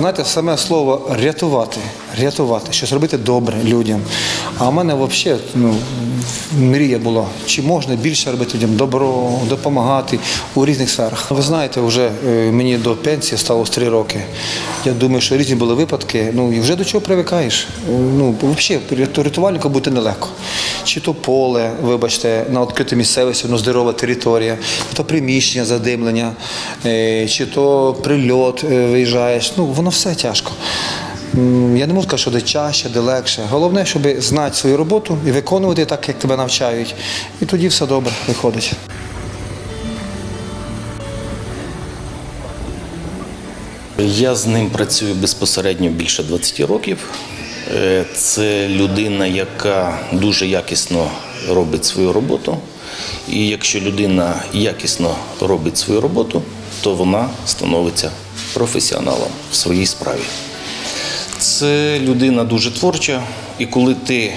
знаєте, саме слово рятувати, рятувати, щось робити добре людям. А в мене взагалі ну, мрія була, чи можна більше робити людям добро, допомагати у різних сферах. Ви знаєте, вже е, мені до пенсії сталося три роки. Я думаю, що різні були випадки. Ну і вже до чого привикаєш. Е, Ну, взагалі, рятувальнику бути нелегко. Чи то поле, вибачте, на відкритій місцевості, воно здорова територія, чи то приміщення, задимлення, е, чи то прильот виїжджаєш. Ну, воно все тяжко. Я не можу сказати, що де чаще, де легше. Головне, щоб знати свою роботу і виконувати так, як тебе навчають. І тоді все добре виходить. Я з ним працюю безпосередньо більше 20 років. Е, Це людина, яка дуже якісно робить свою роботу. І якщо людина якісно робить свою роботу, то вона становиться професіоналом в своїй справі. Це людина дуже творча, і коли ти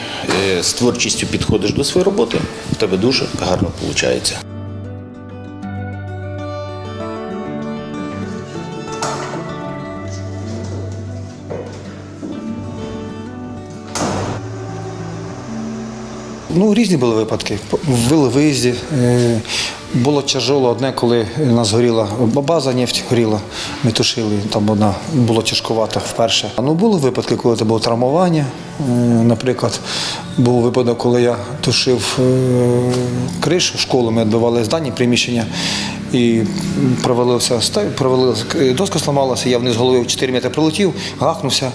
е, з творчістю підходиш до своєї роботи, в тебе дуже гарно виходить. Ну, різні були випадки. В виїзді е, було тяжело одне, коли у нас горіла база, нефть горіла, ми тушили, там одна було тяжкувато вперше. Ну, були випадки, коли це було травмування. Е, Наприклад, був випадок, коли я тушив е, кришу школи, ми відбивали здані приміщення. І провалився провалилася, е, доска сламалася, я вниз голови 4 метри прилетів, гахнувся.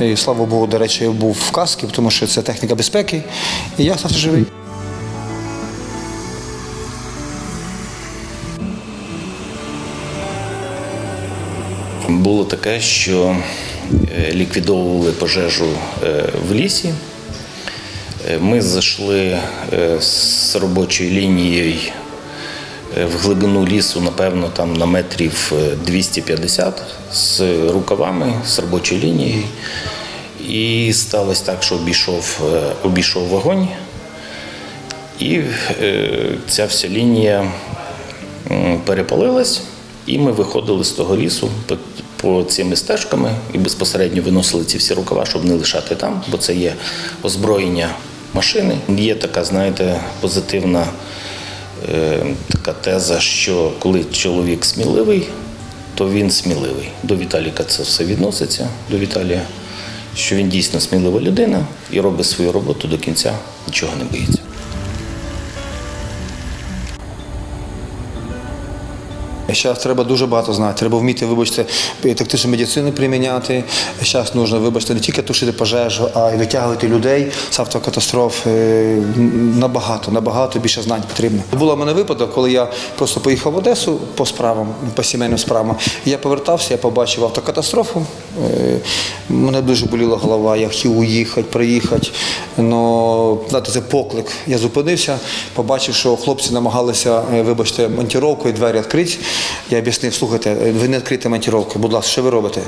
І, слава Богу, до речі, був в каскі, тому що це техніка безпеки. І я стався живий. Було таке, що е, ліквідовували пожежу е, в лісі. Е, Ми зайшли з робочою лінією в глибину лісу, напевно, там на метрів е, 250 з рукавами, з робочою лінією. І сталося так, що обійшов, обійшов вогонь. І ця вся лінія перепалилась, і ми виходили з того лісу по, цими стежками і безпосередньо виносили ці всі рукава, щоб не лишати там, бо це є озброєння машини. Є така, знаєте, позитивна е, така теза, що коли чоловік сміливий, то він сміливий. До Віталіка це все відноситься, до Віталія, що він дійсно смілива людина і робить свою роботу до кінця, нічого не боїться. Зараз треба дуже багато знати. Треба вміти, вибачте, тактичну медицину приміняти. Зараз потрібно, вибачте, не тільки тушити пожежу, а й витягувати людей з автокатастроф. Набагато, набагато більше знань потрібно. Була в мене випадок, коли я просто поїхав в Одесу по справам, по сімейним справам. Я повертався, я побачив автокатастрофу. Е, Мене дуже боліла голова, я хотів уїхати, приїхати. Но, знаєте, це поклик. Я зупинився, побачив, що хлопці намагалися, е, вибачте, монтіровкою двері відкрити. Я об'яснив, слухайте, ви не відкрите монтіровку, будь ласка, що ви робите?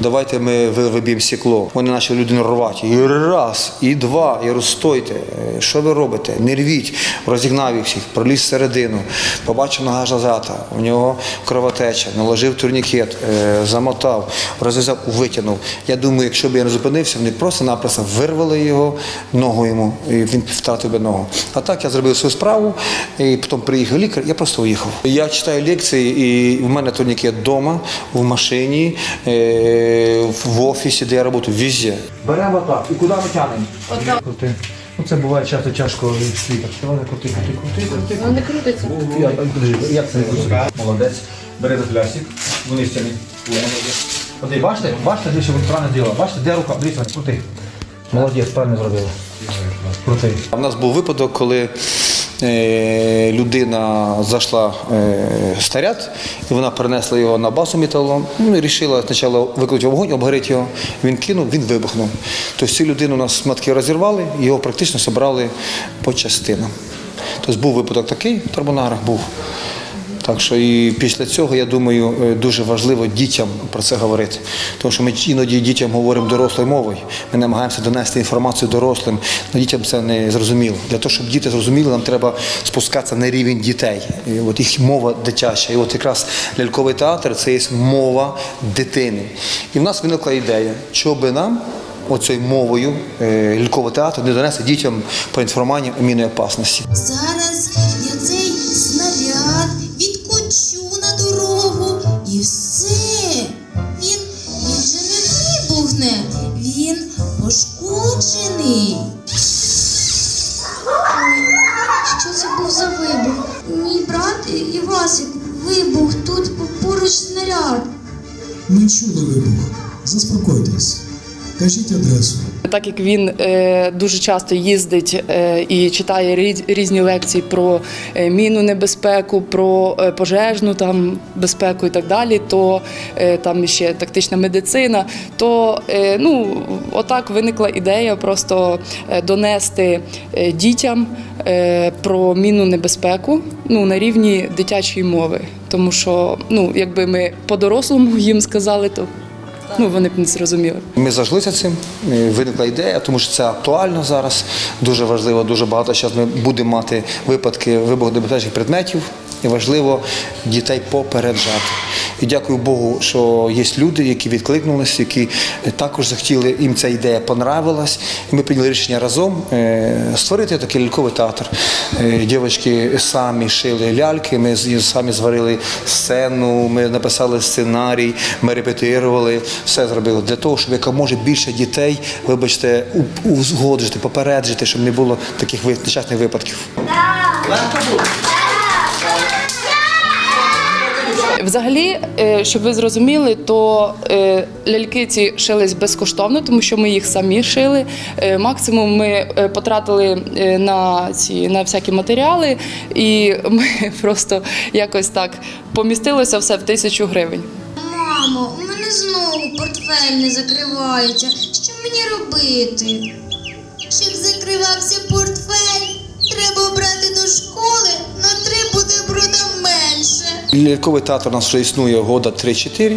Давайте ми ви- виб'ємо стекло. Вони почали людину рвати. І раз, і два, і розстойте. Е, Що ви робите? Не рвіть. Розігнав їх всіх, проліз всередину, побачив нога жазата, у нього кровотеча, наложив турнікет, е, замотав, розв'язав, витягнув. Я думаю, якщо б я не зупинився, вони просто-напросто вирвали його ногу йому, і він втратив би ногу. А так я зробив свою справу, і потім приїхав лікар, я просто уїхав. Я читаю лекції, і в мене турнікет вдома, в машині, е, в офісі, де я працюю, везде. Беремо так, і куди ми тягнемо? Крути. Ну, це буває часто тяжко сліпати. Давай крути, крути, крути, крути. Ну не крутиться. Я, подожди, як це не Молодець. Бери за плястик. Вони стяни. От бачите, бачите, дивіться, ви правильно зробили. Бачите, де рука? Дивіться, крути. Молодець, правильно зробила. Крути. У нас був випадок, коли людина зайшла е, снаряд, і вона перенесла його на базу металом. Ну і вирішила спочатку викликати вогонь, обгорити його. Він кинув, він вибухнув. Тобто цю людину у нас матки розірвали, його практично зібрали по частинам. Тобто був випадок такий в Тарбонарах був. Так що і після цього, я думаю, е, дуже важливо дітям про це говорити. Тому що ми іноді дітям говоримо дорослою мовою. Ми намагаємося донести інформацію дорослим, але дітям це не зрозуміло. Для того, щоб діти зрозуміли, нам треба спускатися на рівень дітей. І от їх мова дитяча. І от якраз ляльковий театр це є мова дитини. І в нас виникла ідея, що би нам оцею мовою е, лялькового театру не донести дітям по інформуванню о мінної опасності. Зараз Ми чули вибух. Заспокойтесь. Кажіть адресу. Так як він е, дуже часто їздить е, і читає різ- різні лекції про е, мінну небезпеку, про пожежну там безпеку і так далі, то там ще тактична медицина. То ну отак виникла ідея просто донести дітям про мінну небезпеку ну на рівні дитячої мови. Тому що ну, якби ми по-дорослому їм сказали, то ну вони б не зрозуміли. Ми зажилися цим, е, виникла ідея, тому що це актуально зараз. Дуже важливо, дуже багато. Зараз ми будемо мати випадки вибух вибухонебезпечних предметів, і важливо дітей попереджати. І дякую Богу, що є люди, які відкликнулися, які також захотіли, їм ця ідея понравилась. І ми прийняли рішення разом е, створити такий ляльковий театр. Е, Дівчатки самі шили ляльки, ми з- самі зварили сцену, ми написали сценарій, ми репетирували, все зробили для того, щоб якомога більше дітей, вибачте, у- узгоджити, попереджити, щоб не було таких ви- нещасних випадків. Взагалі, е, щоб ви зрозуміли, то е, ляльки ці шились безкоштовно, тому що ми їх самі шили. Е, Максимум ми потратили на ці на всякі матеріали, і ми просто якось так помістилося все в тисячу гривень. Мамо, у мене знову портфель не закривається. Що мені робити? Щоб закривався портфель, треба брати до школи на три менше. Ляльковий театр у нас вже існує года 3-4.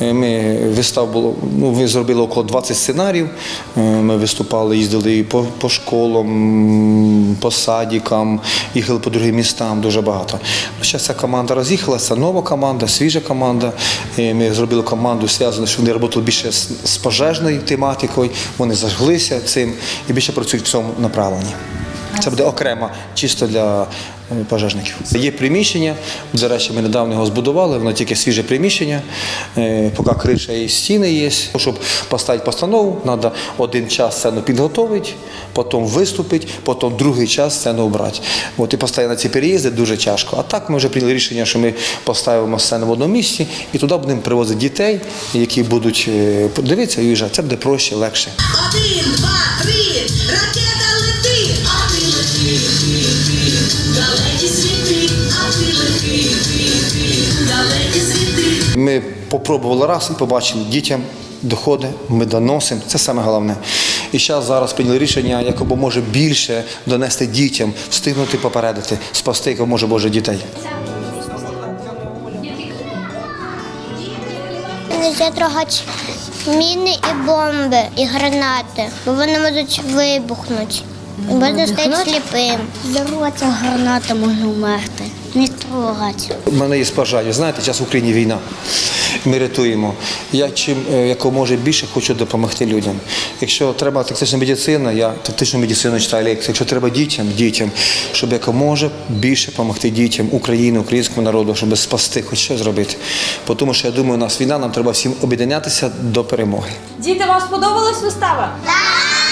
Е, Ми вистав було, ну, ми зробили около 20 сценаріїв. Е, Ми виступали, їздили і по, по школам, по садикам, їхали по другим містам, дуже багато. Зараз ця команда роз'їхалася, нова команда, свіжа команда. І Ми зробили команду зв'язану, що вони працювали більше з, пожежною тематикою, вони зажглися цим і більше працюють в цьому направленні. Це буде окремо, чисто для е, пожежників. Є приміщення, до речі, ми недавно його збудували, воно тільки свіже приміщення, е, поки криша і стіни є. Щоб поставити постанову, треба один час сцену підготовити, потім виступити, потім другий час сцену обрати. От і на ці переїзди дуже тяжко. А так ми вже прийняли рішення, що ми поставимо сцену в одному місці і туди будемо привозити дітей, які будуть е, дивитися і уїжджати. Це буде проще, легше. Один, два, три, Ми попробували раз і побачили, дітям доходить, ми доносимо, це саме головне. І зараз зараз прийняли рішення, якобы може більше донести дітям, встигнути попередити, спасти якомога Боже дітей. Нельзя трогати міни і бомби, і гранати, бо вони можуть вибухнути. Можна стати сліпим. Зарватися граната можна вмерти. Не трогати. У мене є бажання. Знаєте, зараз в Україні війна. Ми рятуємо. Я чим е, якомога більше хочу допомогти людям. Якщо треба тактична медицина, я тактичну медицину читаю лекції. Якщо треба дітям, дітям, щоб якомога більше допомогти дітям, Україні, українському народу, щоб спасти, хоч щось зробити. Бо Тому що я думаю, у нас війна, нам треба всім об'єднатися до перемоги. Діти, вам сподобалась вистава? Так!